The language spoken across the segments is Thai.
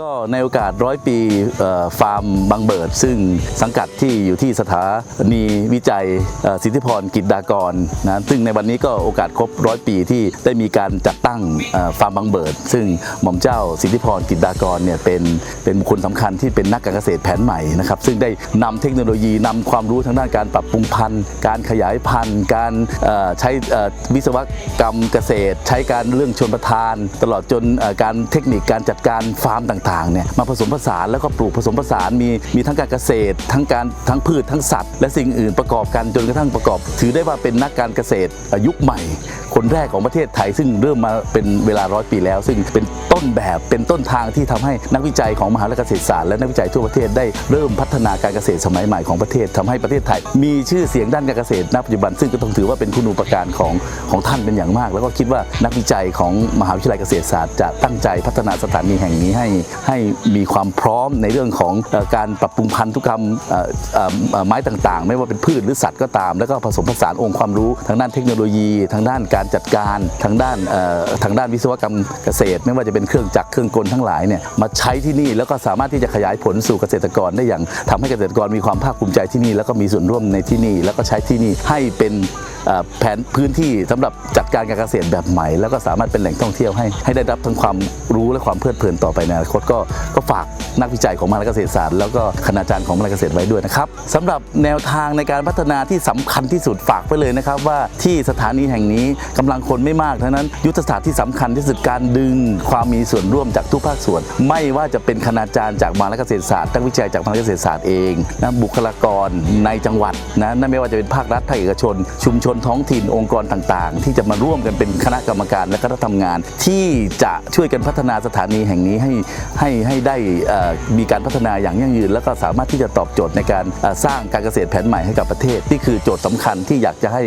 ก็ในโอกาสร้อยปีฟาร์มบางเบิด ซึ่งสังกัดที่อยู่ที่สถานีวิจัยสิทธิพรกิจดากรนะซึ่งในวันนี้ก็โอกาสครบร้อยปีที่ได้มีการจัดตั้งฟาร์มบางเบิด ซึ่งหม่อมเจ้าสิทธิพรกิจดากรเนี่ยเป็นเป็นบุคคลสำคัญที่เป็นนักการเกษตรแผนใหม่นะครับซึ่งได้นำเทคโนโลยีนำความรู้ทางด้านการปรับปรุงพันธุ์ การขยายพันธุ์ การใช้วิศวกรรมเกษตร ใช้การเรื่องชนประทาน ตลอดจนการเทคนิคการจัดการฟาร์มต่างๆเนี่ยมาผสมผสานแล้วก็ปลูกผสมผสานมีมีทั้งการเกษตร ทั้งการทั้งพืชทั้งสัตว์ และสิ่งอื่นประกอบกันจนกระทั่งประกอบ ถือได้ว่าเป็นนักการเกษตรยุคใหม่ คนแรกของประเทศไทยซึ่งเริ่มมาเป็นเวลาร้อยปีแล้ว ซึ่งเป็น ต้นแบบเป็นต้นทางที่ทำให้นักวิจัยของมหาวิทยาลัยเกษตรศาสตร์และนักวิจัยทั่วประเทศได้เริ่มพัฒนาการเกษตรสมัยใหม่ของประเทศทำให้ประเทศไทย มีชื่อเสียงด้านการเกษตรณปัจจุบันซึ่งก็ต้องถือว่าเป็นคุณูปการของของท่านเป็นอย่างมาก แล้วก็คิดว่านักวิจัยของมหาวิทยาลัยเกษตรศาสตร์จะตั้งใจพัฒนาสถานีแห่งนี้ให้ให้มีความพร้อมในเรื่องของการปรับปรุงพันธุกรรมไม้ต่างๆ ไม่ว่าเป็นพืชหรือสัตว์ก็ตาม แล้วก็ผสมผสานองค์ความรู้ทางด้านเทคโนโลยี ทางด้านการจัดการทางด้านทางด้านวิศวกรรมเกษตร ไม่ว่าจะเป็นเครื่องจักรเครื่องกลทั้งหลายเนี่ยมาใช้ที่นี่แล้วก็สามารถที่จะขยายผลสู่เกษตรกรได้อย่างทำให้เกษตรกรมีความภาคภูมิใจที่นี่แล้วก็มีส่วนร่วมในที่นี่แล้วก็ใช้ที่นี่ให้เป็น แผนพื้นที่สำหรับจัดการการเกษตรแบบใหม่ แล้วก็สามารถเป็นแหล่งท่องเที่ยวให้ให้ได้รับทั้งความรู้และความเพลิดเพลินต่อไปในอนาคตก็ก็ฝากนักวิจัยของมหาลัยเกษตรศาสตร์แล้วก็คณาจารย์ของมหาลัยเกษตรไว้ด้วยนะครับสำหรับแนวทางในการพัฒนาที่สำคัญที่สุดฝากไปเลยนะครับ ว่าที่สถานีแห่งนี้กำลังคนไม่มากทั้งนั้นยุทธศาสตร์ที่สำคัญที่สุดการดึงความมีส่วนร่วมจากทุกภาคส่วน ไม่ว่าจะเป็นคณาจารย์จากมหาลัยเกษตรศาสตร์นักวิจัยจากมหาลัยเกษตรศาสตร์เองนะบุคลากรในจังหวัดนะนั่นไม่ว่าจะเป็นภาครัฐภาคเอกชน ชุมชนท้องถิ่นองค์กรต่างๆ ที่จะมาร่วมกันเป็นคณะกรรมการและคณะทำงาน ที่จะช่วยกันพัฒนาสถานีแห่งนี้ให้ให้ให้ได้มีการพัฒนาอย่างยั่งยืน แล้วก็สามารถที่จะตอบโจทย์ในการสร้างการเกษตรแผนใหม่ให้กับประเทศนี่คือโจทย์สำคัญที่อยากจะให้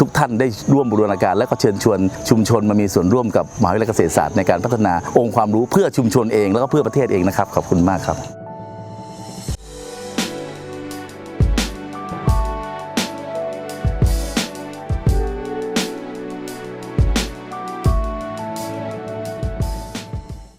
ทุกท่านได้ร่วมบูรณาการ และก็เชิญชวนชุมชนมามีส่วนร่วมกับมหาวิทยาลัยเกษตรศาสตร์ในการพัฒนาองค์ความรู้เพื่อชุมชนเอง แล้วก็เพื่อประเทศเองนะครับขอบคุณมากครับ